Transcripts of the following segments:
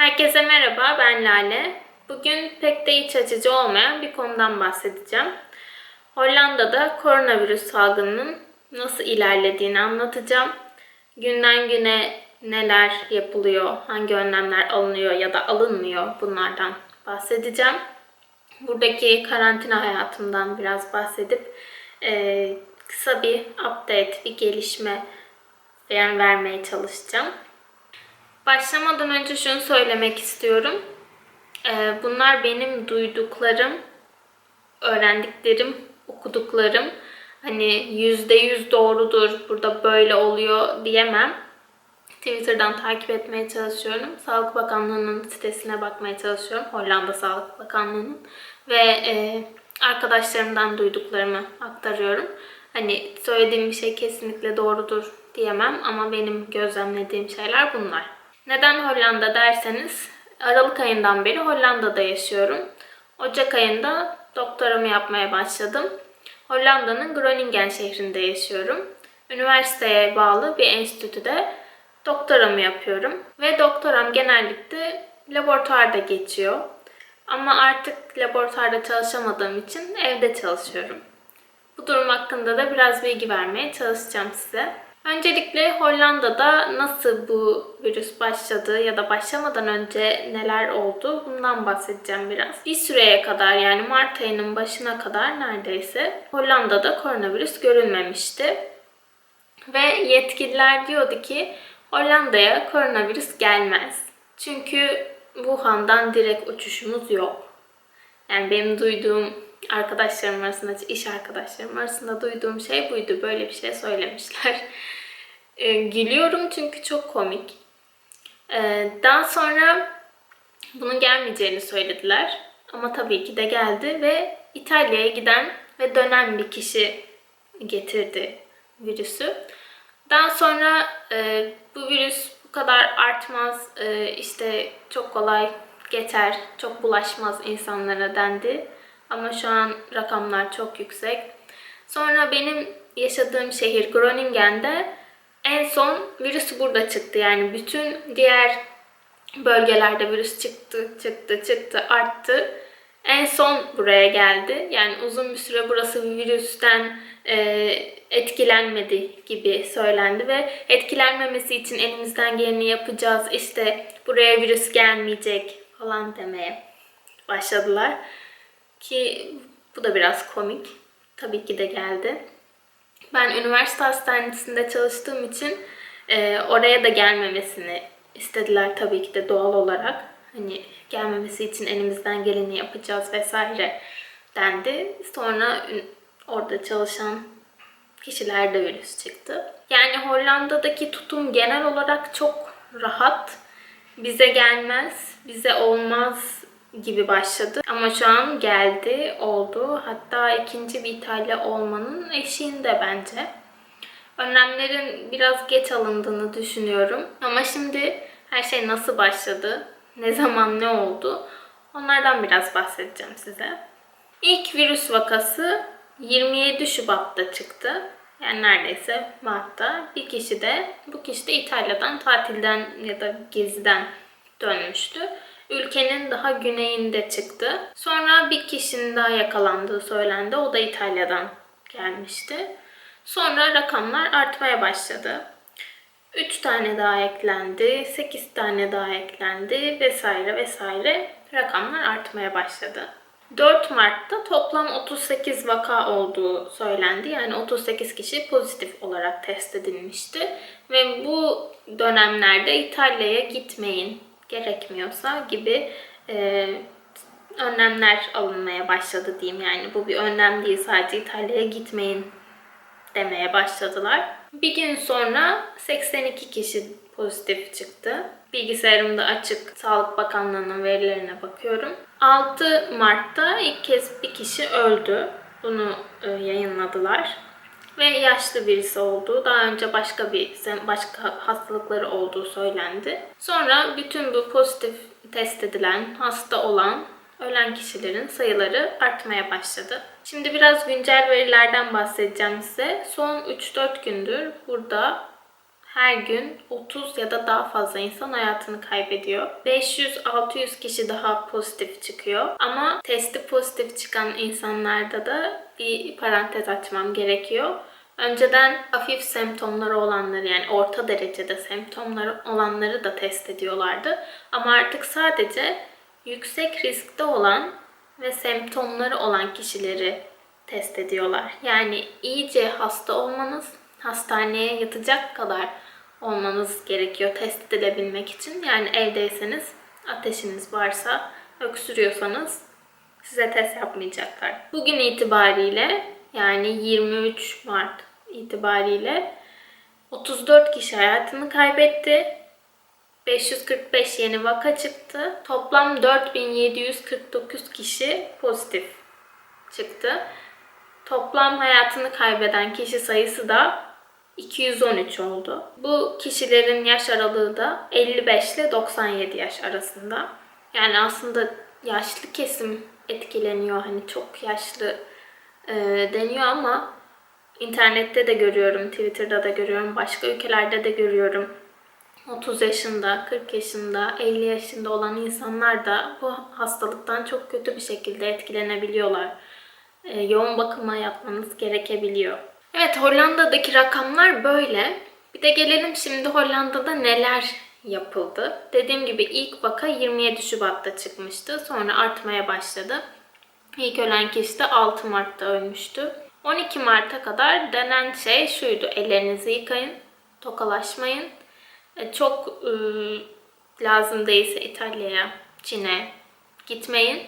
Herkese merhaba, ben Lale. Bugün pek de iç açıcı olmayan bir konudan bahsedeceğim. Hollanda'da koronavirüs salgınının nasıl ilerlediğini anlatacağım. Günden güne neler yapılıyor, hangi önlemler alınıyor ya da alınmıyor bunlardan bahsedeceğim. Buradaki karantina hayatımdan biraz bahsedip eee, kısa bir update, bir gelişme ver- vermeye çalışacağım. Başlamadan önce şunu söylemek istiyorum. Ee, bunlar benim duyduklarım, öğrendiklerim, okuduklarım. Hani yüzde yüz doğrudur, burada böyle oluyor diyemem. Twitter'dan takip etmeye çalışıyorum. Sağlık Bakanlığı'nın sitesine bakmaya çalışıyorum. Hollanda Sağlık Bakanlığı'nın. Ve e, arkadaşlarımdan duyduklarımı aktarıyorum. Hani söylediğim bir şey kesinlikle doğrudur diyemem ama benim gözlemlediğim şeyler bunlar. Neden Hollanda derseniz Aralık ayından beri Hollanda'da yaşıyorum. Ocak ayında doktoramı yapmaya başladım. Hollanda'nın Groningen şehrinde yaşıyorum. Üniversiteye bağlı bir enstitüde doktoramı yapıyorum. Ve doktoram genellikle laboratuvarda geçiyor. Ama artık laboratuvarda çalışamadığım için evde çalışıyorum. Bu durum hakkında da biraz bilgi vermeye çalışacağım size. Öncelikle Hollanda'da nasıl bu virüs başladı ya da başlamadan önce neler oldu bundan bahsedeceğim biraz. Bir süreye kadar yani Mart ayının başına kadar neredeyse Hollanda'da koronavirüs görülmemişti. Ve yetkililer diyordu ki Hollanda'ya koronavirüs gelmez. Çünkü Wuhan'dan direkt uçuşumuz yok. Yani benim duyduğum arkadaşlarım arasında, iş arkadaşlarım arasında duyduğum şey buydu. Böyle bir şey söylemişler. E, gülüyorum çünkü çok komik. E, daha sonra bunun gelmeyeceğini söylediler. Ama tabii ki de geldi ve İtalya'ya giden ve dönen bir kişi getirdi virüsü. Daha sonra e, bu virüs bu kadar artmaz, e, işte çok kolay geçer, çok bulaşmaz insanlara dendi. Ama şu an rakamlar çok yüksek. Sonra benim yaşadığım şehir Groningen'de en son virüs burada çıktı. Yani bütün diğer bölgelerde virüs çıktı, çıktı, çıktı, arttı. En son buraya geldi. Yani uzun bir süre burası virüsten e, etkilenmedi gibi söylendi ve etkilenmemesi için elimizden geleni yapacağız. İşte buraya virüs gelmeyecek falan demeye başladılar. Ki bu da biraz komik. Tabii ki de geldi. Ben üniversite hastanesinde çalıştığım için e, oraya da gelmemesini istediler tabii ki de doğal olarak. Hani gelmemesi için elimizden geleni yapacağız vesaire dendi. Sonra orada çalışan kişilerde virüs çıktı. Yani Hollanda'daki tutum genel olarak çok rahat. Bize gelmez, bize olmaz gibi başladı. Ama şu an geldi, oldu. Hatta ikinci bir İtalya olmanın eşiğinde bence. Önlemlerin biraz geç alındığını düşünüyorum. Ama şimdi her şey nasıl başladı, ne zaman ne oldu onlardan biraz bahsedeceğim size. İlk virüs vakası 27 Şubat'ta çıktı. Yani neredeyse Mart'ta. Bir kişi de, bu kişi de İtalya'dan tatilden ya da geziden dönmüştü. Ülkenin daha güneyinde çıktı. Sonra bir kişinin daha yakalandığı söylendi. O da İtalya'dan gelmişti. Sonra rakamlar artmaya başladı. 3 tane daha eklendi, 8 tane daha eklendi vesaire vesaire rakamlar artmaya başladı. 4 Mart'ta toplam 38 vaka olduğu söylendi. Yani 38 kişi pozitif olarak test edilmişti. Ve bu dönemlerde İtalya'ya gitmeyin gerekmiyorsa gibi e, önlemler alınmaya başladı diyeyim. Yani bu bir önlem değil sadece İtalya'ya gitmeyin demeye başladılar. Bir gün sonra 82 kişi pozitif çıktı. Bilgisayarımda açık Sağlık Bakanlığı'nın verilerine bakıyorum. 6 Mart'ta ilk kez bir kişi öldü. Bunu e, yayınladılar. Ve yaşlı birisi olduğu, daha önce başka bir başka hastalıkları olduğu söylendi. Sonra bütün bu pozitif test edilen, hasta olan ölen kişilerin sayıları artmaya başladı. Şimdi biraz güncel verilerden bahsedeceğim size. Son 3-4 gündür burada her gün 30 ya da daha fazla insan hayatını kaybediyor. 500-600 kişi daha pozitif çıkıyor. Ama testi pozitif çıkan insanlarda da bir parantez açmam gerekiyor. Önceden hafif semptomları olanları yani orta derecede semptomları olanları da test ediyorlardı. Ama artık sadece yüksek riskte olan ve semptomları olan kişileri test ediyorlar. Yani iyice hasta olmanız, hastaneye yatacak kadar olmanız gerekiyor test edilebilmek için. Yani evdeyseniz, ateşiniz varsa, öksürüyorsanız size test yapmayacaklar. Bugün itibariyle yani 23 Mart itibariyle 34 kişi hayatını kaybetti. 545 yeni vaka çıktı. Toplam 4749 kişi pozitif çıktı. Toplam hayatını kaybeden kişi sayısı da 213 oldu. Bu kişilerin yaş aralığı da 55 ile 97 yaş arasında. Yani aslında yaşlı kesim etkileniyor. Hani çok yaşlı e, deniyor ama internette de görüyorum, Twitter'da da görüyorum, başka ülkelerde de görüyorum. 30 yaşında, 40 yaşında, 50 yaşında olan insanlar da bu hastalıktan çok kötü bir şekilde etkilenebiliyorlar. E, yoğun bakıma yatmanız gerekebiliyor. Evet Hollanda'daki rakamlar böyle. Bir de gelelim şimdi Hollanda'da neler yapıldı. Dediğim gibi ilk vaka 27 Şubat'ta çıkmıştı. Sonra artmaya başladı. İlk ölen kişi de 6 Mart'ta ölmüştü. 12 Mart'a kadar denen şey şuydu. Ellerinizi yıkayın, tokalaşmayın. E, Çok e, lazım değilse İtalya'ya, Çin'e gitmeyin.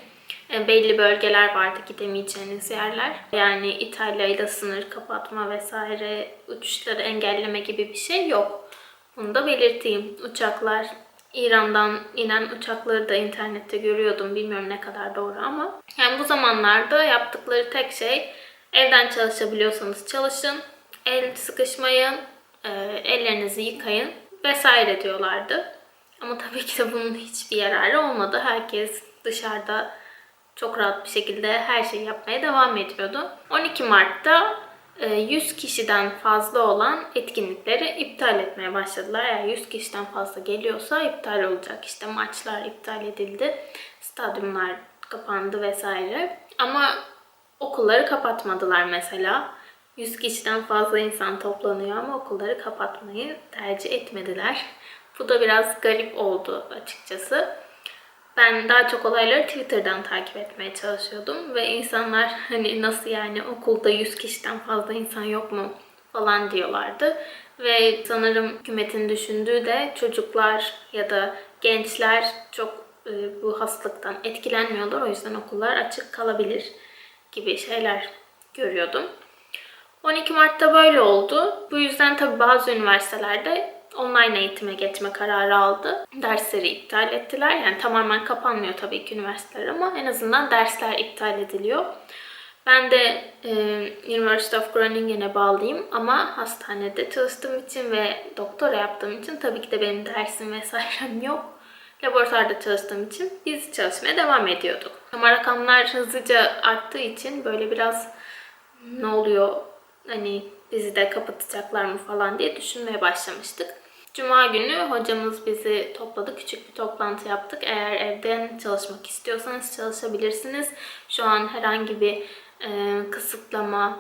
E, belli bölgeler vardı gidemeyeceğiniz yerler. Yani İtalya ile sınır kapatma vesaire uçuşları engelleme gibi bir şey yok. Bunu da belirteyim. Uçaklar İran'dan inen uçakları da internette görüyordum. Bilmiyorum ne kadar doğru ama. Yani bu zamanlarda yaptıkları tek şey evden çalışabiliyorsanız çalışın. El sıkışmayın. e, ellerinizi yıkayın vesaire diyorlardı. Ama tabii ki de bunun hiçbir yararı olmadı. Herkes dışarıda çok rahat bir şekilde her şeyi yapmaya devam ediyordu. 12 Mart'ta e, 100 kişiden fazla olan etkinlikleri iptal etmeye başladılar. Eğer 100 kişiden fazla geliyorsa iptal olacak. İşte maçlar iptal edildi, stadyumlar kapandı vesaire. Ama okulları kapatmadılar mesela. 100 kişiden fazla insan toplanıyor ama okulları kapatmayı tercih etmediler. Bu da biraz garip oldu açıkçası. Ben daha çok olayları Twitter'dan takip etmeye çalışıyordum ve insanlar hani nasıl yani okulda 100 kişiden fazla insan yok mu falan diyorlardı. Ve sanırım hükümetin düşündüğü de çocuklar ya da gençler çok e, bu hastalıktan etkilenmiyorlar. O yüzden okullar açık kalabilir gibi şeyler görüyordum. 12 Mart'ta böyle oldu. Bu yüzden tabii bazı üniversitelerde online eğitime geçme kararı aldı. Dersleri iptal ettiler. Yani tamamen kapanmıyor tabii ki üniversiteler ama en azından dersler iptal ediliyor. Ben de e, University of Groningen'e bağlıyım ama hastanede çalıştığım için ve doktora yaptığım için tabii ki de benim dersim vesairem yok. Laboratuvarda çalıştığım için biz çalışmaya devam ediyorduk. Ama rakamlar hızlıca arttığı için böyle biraz ne oluyor hani bizi de kapatacaklar mı falan diye düşünmeye başlamıştık. Cuma günü hocamız bizi topladı. Küçük bir toplantı yaptık. Eğer evden çalışmak istiyorsanız çalışabilirsiniz. Şu an herhangi bir e, kısıtlama,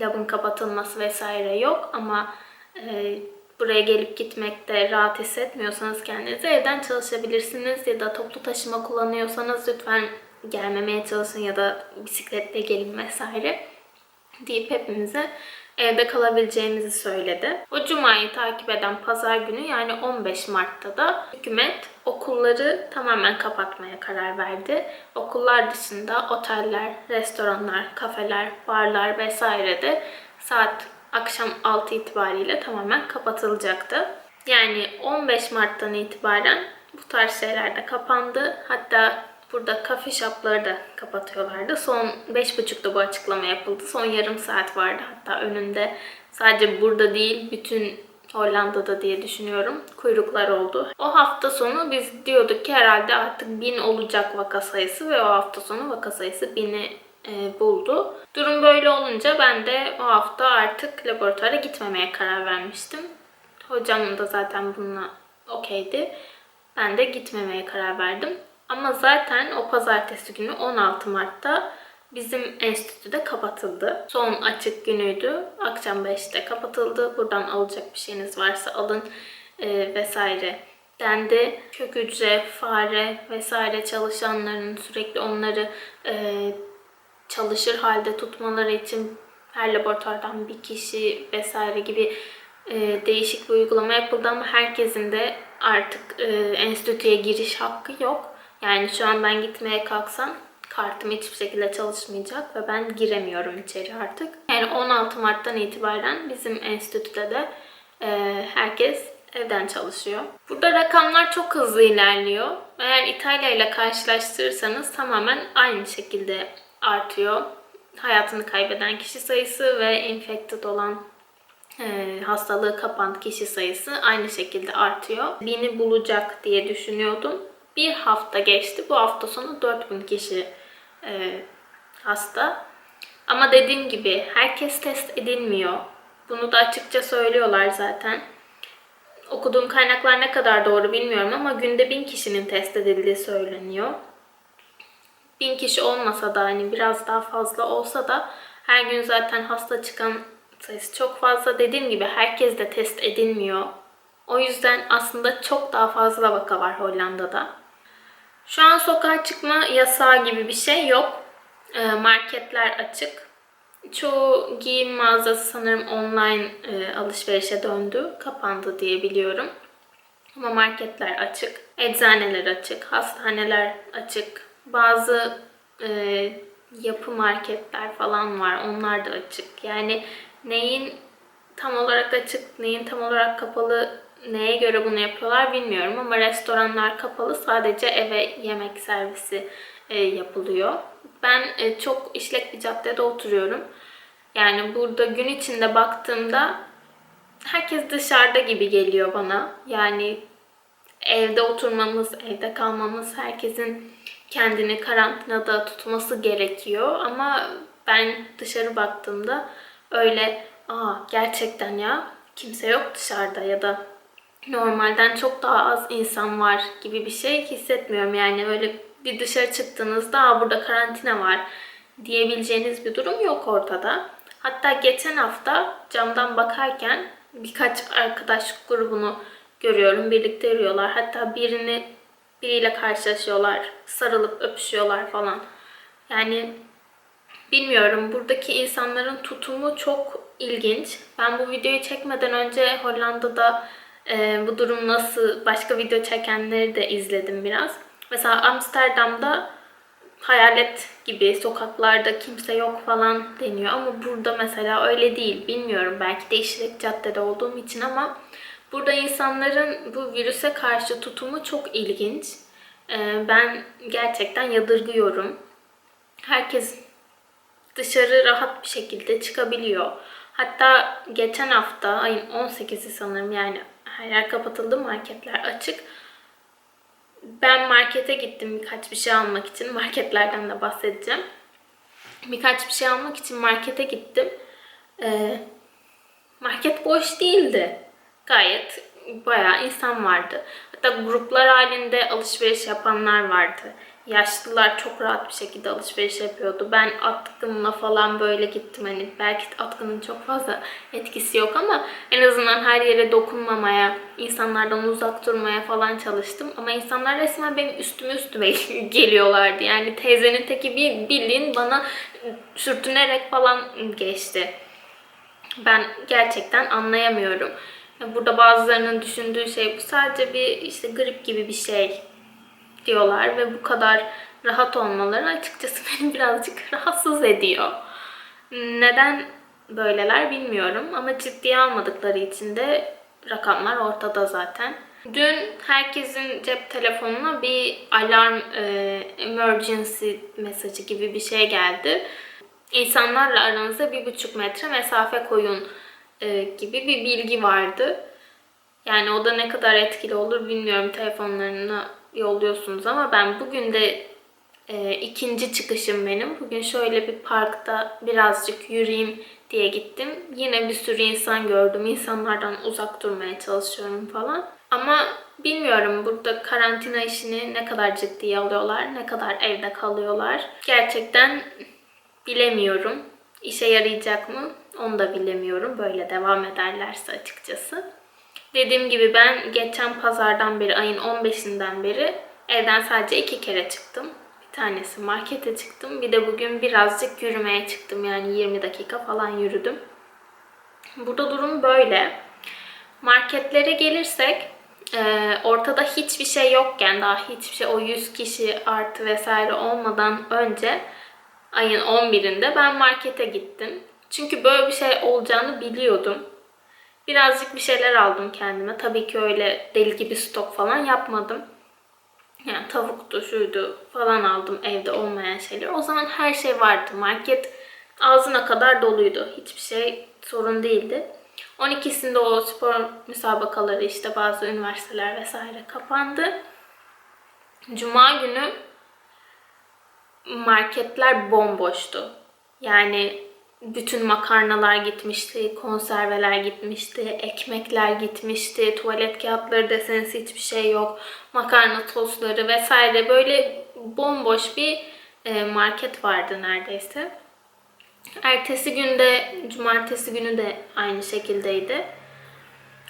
labın kapatılması vesaire yok ama e, buraya gelip gitmekte rahat hissetmiyorsanız kendinizi evden çalışabilirsiniz ya da toplu taşıma kullanıyorsanız lütfen gelmemeye çalışın ya da bisikletle gelin vesaire deyip hepimize evde kalabileceğimizi söyledi. O cumayı takip eden pazar günü yani 15 Mart'ta da hükümet okulları tamamen kapatmaya karar verdi. Okullar dışında oteller, restoranlar, kafeler, barlar vesaire de saat akşam 6 itibariyle tamamen kapatılacaktı. Yani 15 Mart'tan itibaren bu tarz şeyler de kapandı. Hatta burada kafe shopları da kapatıyorlardı. Son 5.30'da bu açıklama yapıldı. Son yarım saat vardı hatta önünde. Sadece burada değil bütün Hollanda'da diye düşünüyorum. Kuyruklar oldu. O hafta sonu biz diyorduk ki herhalde artık 1000 olacak vaka sayısı ve o hafta sonu vaka sayısı 1000'i e, buldu. Durum böyle olunca ben de o hafta artık laboratuvara gitmemeye karar vermiştim. Hocam da zaten bununla okeydi. Ben de gitmemeye karar verdim. Ama zaten o pazartesi günü 16 Mart'ta bizim enstitüde kapatıldı. Son açık günüydü. Akşam 5'te kapatıldı. Buradan alacak bir şeyiniz varsa alın e, vesaire dendi. Kök hücre, fare vesaire çalışanların sürekli onları e, çalışır halde tutmaları için her laboratuvardan bir kişi vesaire gibi e, değişik bir uygulama yapıldı ama herkesin de artık e, enstitüye giriş hakkı yok. Yani şu an ben gitmeye kalksam kartım hiçbir şekilde çalışmayacak ve ben giremiyorum içeri artık. Yani 16 Mart'tan itibaren bizim enstitüde de e, herkes evden çalışıyor. Burada rakamlar çok hızlı ilerliyor. Eğer İtalya ile karşılaştırırsanız tamamen aynı şekilde artıyor. Hayatını kaybeden kişi sayısı ve infected olan e, hastalığı kapan kişi sayısı aynı şekilde artıyor. Bini bulacak diye düşünüyordum. Bir hafta geçti. Bu hafta sonu 4000 kişi e, hasta. Ama dediğim gibi herkes test edilmiyor. Bunu da açıkça söylüyorlar zaten. Okuduğum kaynaklar ne kadar doğru bilmiyorum ama günde 1000 kişinin test edildiği söyleniyor. 1000 kişi olmasa da hani biraz daha fazla olsa da her gün zaten hasta çıkan sayısı çok fazla. Dediğim gibi herkes de test edilmiyor. O yüzden aslında çok daha fazla vaka var Hollanda'da. Şu an sokağa çıkma yasağı gibi bir şey yok. Ee, Marketler açık. Çoğu giyim mağazası sanırım online e, alışverişe döndü. Kapandı diye biliyorum. Ama marketler açık. Eczaneler açık. Hastaneler açık. Bazı e, yapı marketler falan var. Onlar da açık. Yani neyin tam olarak açık, neyin tam olarak kapalı, neye göre bunu yapıyorlar bilmiyorum. Ama restoranlar kapalı. Sadece eve yemek servisi e, yapılıyor. Ben e, çok işlek bir caddede oturuyorum. Yani burada gün içinde baktığımda herkes dışarıda gibi geliyor bana. Yani evde oturmamız, evde kalmamız, herkesin kendini karantinada tutması gerekiyor. Ama ben dışarı baktığımda öyle aa gerçekten ya kimse yok dışarıda ya da normalden çok daha az insan var gibi bir şey hissetmiyorum. Yani öyle bir dışarı çıktığınızda Aa, burada karantina var diyebileceğiniz bir durum yok ortada. Hatta geçen hafta camdan bakarken birkaç arkadaş grubunu görüyorum. Birlikte yürüyorlar. Hatta birini biriyle karşılaşıyorlar. Sarılıp öpüşüyorlar falan. Yani bilmiyorum. Buradaki insanların tutumu çok ilginç. Ben bu videoyu çekmeden önce Hollanda'da e, bu durum nasıl başka video çekenleri de izledim biraz. Mesela Amsterdam'da hayalet gibi sokaklarda kimse yok falan deniyor ama burada mesela öyle değil. Bilmiyorum belki de işlek caddede olduğum için ama burada insanların bu virüse karşı tutumu çok ilginç. Ee, ben gerçekten yadırgıyorum. Herkes dışarı rahat bir şekilde çıkabiliyor. Hatta geçen hafta ayın 18'i sanırım yani her yer kapatıldı marketler açık ben markete gittim birkaç bir şey almak için. Marketlerden de bahsedeceğim. Birkaç bir şey almak için markete gittim. Ee, market boş değildi. Gayet bayağı insan vardı. Hatta gruplar halinde alışveriş yapanlar vardı. Yaşlılar çok rahat bir şekilde alışveriş yapıyordu. Ben atkımla falan böyle gittim. Hani belki atkının çok fazla etkisi yok ama en azından her yere dokunmamaya, insanlardan uzak durmaya falan çalıştım. Ama insanlar resmen benim üstüme üstüme geliyorlardı. Yani teyzenin teki bir bildiğin bana sürtünerek falan geçti. Ben gerçekten anlayamıyorum. Burada bazılarının düşündüğü şey bu sadece bir işte grip gibi bir şey diyorlar ve bu kadar rahat olmaları açıkçası beni birazcık rahatsız ediyor. Neden böyleler bilmiyorum ama ciddiye almadıkları için de rakamlar ortada zaten. Dün herkesin cep telefonuna bir alarm e, emergency mesajı gibi bir şey geldi. İnsanlarla aranızda bir buçuk metre mesafe koyun e, gibi bir bilgi vardı. Yani o da ne kadar etkili olur bilmiyorum telefonlarına yolluyorsunuz ama ben bugün de e, ikinci çıkışım benim. Bugün şöyle bir parkta birazcık yürüyeyim diye gittim. Yine bir sürü insan gördüm. İnsanlardan uzak durmaya çalışıyorum falan. Ama bilmiyorum burada karantina işini ne kadar ciddiye alıyorlar, ne kadar evde kalıyorlar. Gerçekten bilemiyorum. İşe yarayacak mı? Onu da bilemiyorum. Böyle devam ederlerse açıkçası. Dediğim gibi ben geçen pazardan beri, ayın 15'inden beri evden sadece iki kere çıktım. Bir tanesi markete çıktım. Bir de bugün birazcık yürümeye çıktım. Yani 20 dakika falan yürüdüm. Burada durum böyle. Marketlere gelirsek e, ortada hiçbir şey yokken daha hiçbir şey o 100 kişi artı vesaire olmadan önce ayın 11'inde ben markete gittim. Çünkü böyle bir şey olacağını biliyordum. Birazcık bir şeyler aldım kendime. Tabii ki öyle deli gibi stok falan yapmadım. Yani tavuktu, şuydu falan aldım evde olmayan şeyler. O zaman her şey vardı. Market ağzına kadar doluydu. Hiçbir şey sorun değildi. 12'sinde o spor müsabakaları işte bazı üniversiteler vesaire kapandı. Cuma günü marketler bomboştu. Yani bütün makarnalar gitmişti, konserveler gitmişti, ekmekler gitmişti, tuvalet kağıtları deseniz hiçbir şey yok, makarna tostları vesaire böyle bomboş bir e, market vardı neredeyse. Ertesi günde, cumartesi günü de aynı şekildeydi.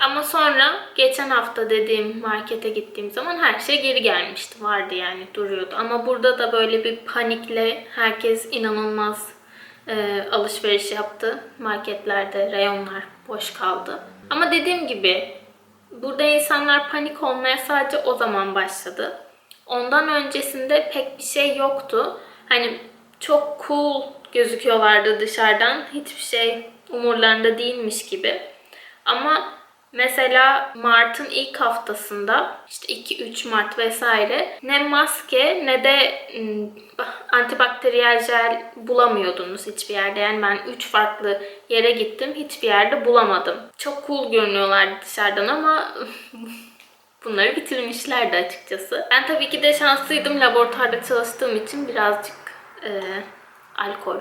Ama sonra geçen hafta dediğim markete gittiğim zaman her şey geri gelmişti. Vardı yani duruyordu. Ama burada da böyle bir panikle herkes inanılmaz e, alışveriş yaptı. Marketlerde reyonlar boş kaldı. Ama dediğim gibi burada insanlar panik olmaya sadece o zaman başladı. Ondan öncesinde pek bir şey yoktu. Hani çok cool gözüküyorlardı dışarıdan. Hiçbir şey umurlarında değilmiş gibi. Ama Mesela Mart'ın ilk haftasında işte 2-3 Mart vesaire ne maske ne de antibakteriyel jel bulamıyordunuz hiçbir yerde. Yani ben 3 farklı yere gittim hiçbir yerde bulamadım. Çok cool görünüyorlar dışarıdan ama bunları bitirmişlerdi açıkçası. Ben tabii ki de şanslıydım laboratuvarda çalıştığım için birazcık e, alkol,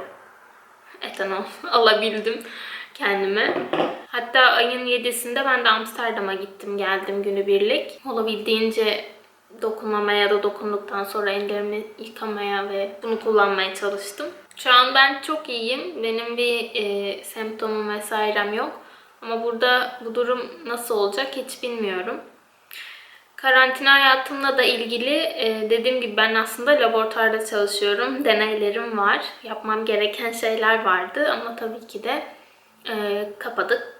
etanol alabildim kendime. Hatta ayın 7'sinde ben de Amsterdam'a gittim geldim günübirlik. Olabildiğince dokunmamaya ya da dokunduktan sonra ellerimi yıkamaya ve bunu kullanmaya çalıştım. Şu an ben çok iyiyim. Benim bir e, semptomum vesairem yok. Ama burada bu durum nasıl olacak hiç bilmiyorum. Karantina hayatımla da ilgili e, dediğim gibi ben aslında laboratuvarda çalışıyorum. Deneylerim var. Yapmam gereken şeyler vardı ama tabii ki de e, kapadık.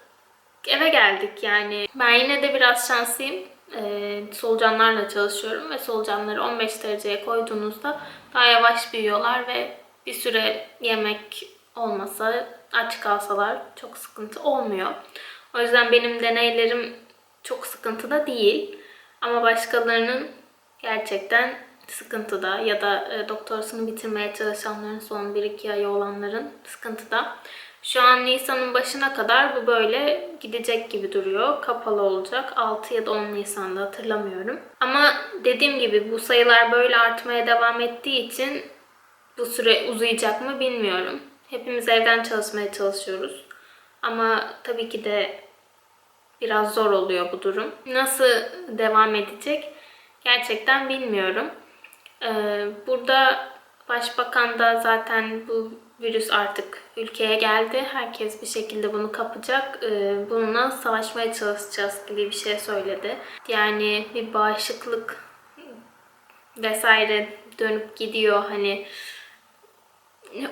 Eve geldik yani. Ben yine de biraz şanslıyım. E, solucanlarla çalışıyorum ve solucanları 15 dereceye koyduğunuzda daha yavaş büyüyorlar ve bir süre yemek olmasa, aç kalsalar çok sıkıntı olmuyor. O yüzden benim deneylerim çok sıkıntıda değil. Ama başkalarının gerçekten sıkıntıda ya da e, doktorasını bitirmeye çalışanların son 1-2 ayı olanların sıkıntıda. Şu an Nisan'ın başına kadar bu böyle gidecek gibi duruyor. Kapalı olacak. 6 ya da 10 Nisan'da hatırlamıyorum. Ama dediğim gibi bu sayılar böyle artmaya devam ettiği için bu süre uzayacak mı bilmiyorum. Hepimiz evden çalışmaya çalışıyoruz. Ama tabii ki de biraz zor oluyor bu durum. Nasıl devam edecek gerçekten bilmiyorum. Ee, burada başbakan da zaten bu virüs artık ülkeye geldi. Herkes bir şekilde bunu kapacak. Ee, bununla savaşmaya çalışacağız gibi bir şey söyledi. Yani bir bağışıklık vesaire dönüp gidiyor. Hani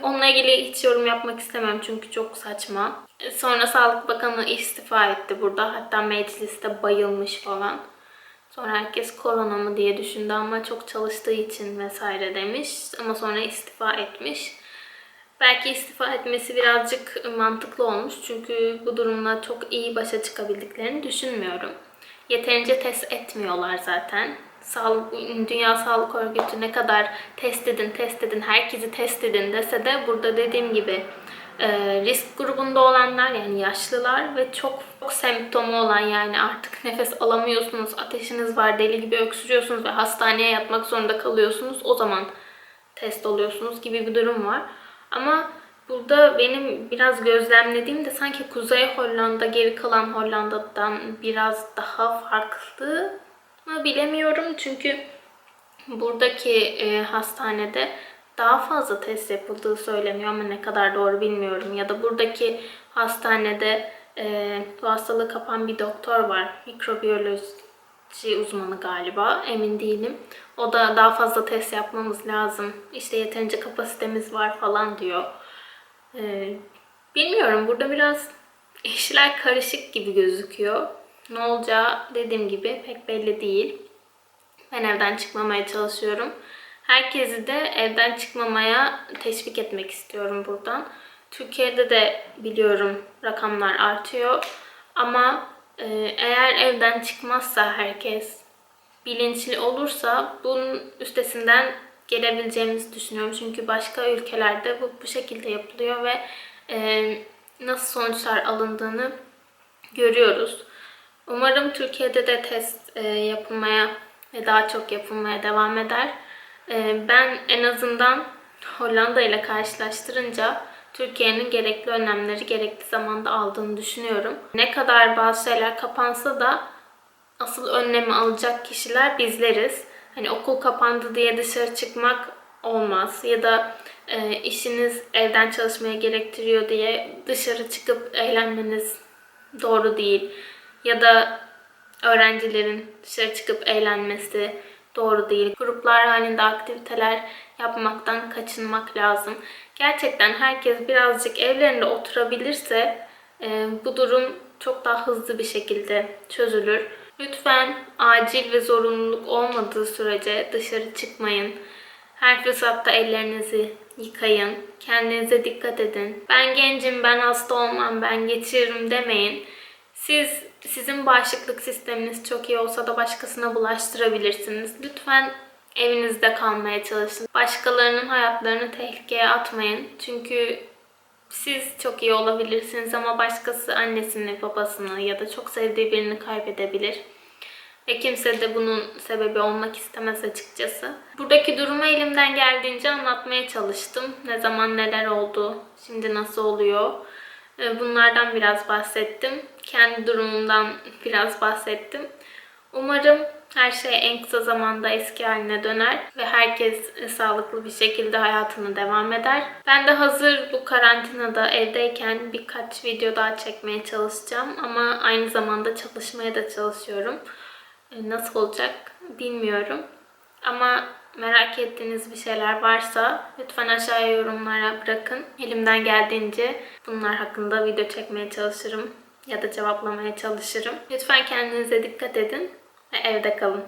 onunla ilgili hiç yorum yapmak istemem çünkü çok saçma. Sonra Sağlık Bakanı istifa etti burada. Hatta mecliste bayılmış falan. Sonra herkes korona mı diye düşündü ama çok çalıştığı için vesaire demiş. Ama sonra istifa etmiş. Belki istifa etmesi birazcık mantıklı olmuş. Çünkü bu durumla çok iyi başa çıkabildiklerini düşünmüyorum. Yeterince test etmiyorlar zaten. Sağlık, Dünya Sağlık Örgütü ne kadar test edin, test edin, herkesi test edin dese de burada dediğim gibi e, risk grubunda olanlar yani yaşlılar ve çok, çok semptomu olan yani artık nefes alamıyorsunuz, ateşiniz var, deli gibi öksürüyorsunuz ve hastaneye yatmak zorunda kalıyorsunuz. O zaman test oluyorsunuz gibi bir durum var. Ama Burada benim biraz gözlemlediğim de sanki Kuzey Hollanda geri kalan Hollanda'dan biraz daha farklı mı bilemiyorum. Çünkü buradaki e, hastanede daha fazla test yapıldığı söyleniyor ama ne kadar doğru bilmiyorum. Ya da buradaki hastanede e, bu hastalığı kapan bir doktor var. Mikrobiyoloji uzmanı galiba. Emin değilim. O da daha fazla test yapmamız lazım. İşte yeterince kapasitemiz var falan diyor. E, bilmiyorum. Burada biraz işler karışık gibi gözüküyor. Ne olacağı dediğim gibi pek belli değil. Ben evden çıkmamaya çalışıyorum. Herkesi de evden çıkmamaya teşvik etmek istiyorum buradan. Türkiye'de de biliyorum rakamlar artıyor. Ama eğer evden çıkmazsa herkes bilinçli olursa bunun üstesinden gelebileceğimizi düşünüyorum. Çünkü başka ülkelerde bu bu şekilde yapılıyor ve e, nasıl sonuçlar alındığını görüyoruz. Umarım Türkiye'de de test e, yapılmaya ve daha çok yapılmaya devam eder. E, ben en azından Hollanda ile karşılaştırınca Türkiye'nin gerekli önlemleri gerekli zamanda aldığını düşünüyorum. Ne kadar bazı şeyler kapansa da asıl önlemi alacak kişiler bizleriz. Hani okul kapandı diye dışarı çıkmak olmaz ya da e, işiniz evden çalışmaya gerektiriyor diye dışarı çıkıp eğlenmeniz doğru değil. Ya da öğrencilerin dışarı çıkıp eğlenmesi doğru değil. Gruplar halinde aktiviteler yapmaktan kaçınmak lazım. Gerçekten herkes birazcık evlerinde oturabilirse e, bu durum çok daha hızlı bir şekilde çözülür. Lütfen acil ve zorunluluk olmadığı sürece dışarı çıkmayın. Her fırsatta ellerinizi yıkayın. Kendinize dikkat edin. Ben gencim, ben hasta olmam, ben geçiririm demeyin. Siz sizin bağışıklık sisteminiz çok iyi olsa da başkasına bulaştırabilirsiniz. Lütfen evinizde kalmaya çalışın. Başkalarının hayatlarını tehlikeye atmayın. Çünkü siz çok iyi olabilirsiniz ama başkası annesini, babasını ya da çok sevdiği birini kaybedebilir. Ve kimse de bunun sebebi olmak istemez açıkçası. Buradaki durumu elimden geldiğince anlatmaya çalıştım. Ne zaman neler oldu, şimdi nasıl oluyor. Ee, Bunlardan biraz bahsettim. Kendi durumumdan biraz bahsettim. Umarım her şey en kısa zamanda eski haline döner ve herkes e, sağlıklı bir şekilde hayatına devam eder. Ben de hazır bu karantinada evdeyken birkaç video daha çekmeye çalışacağım ama aynı zamanda çalışmaya da çalışıyorum. E, Nasıl olacak bilmiyorum. Ama merak ettiğiniz bir şeyler varsa lütfen aşağıya yorumlara bırakın. Elimden geldiğince bunlar hakkında video çekmeye çalışırım ya da cevaplamaya çalışırım. Lütfen kendinize dikkat edin evde kalın.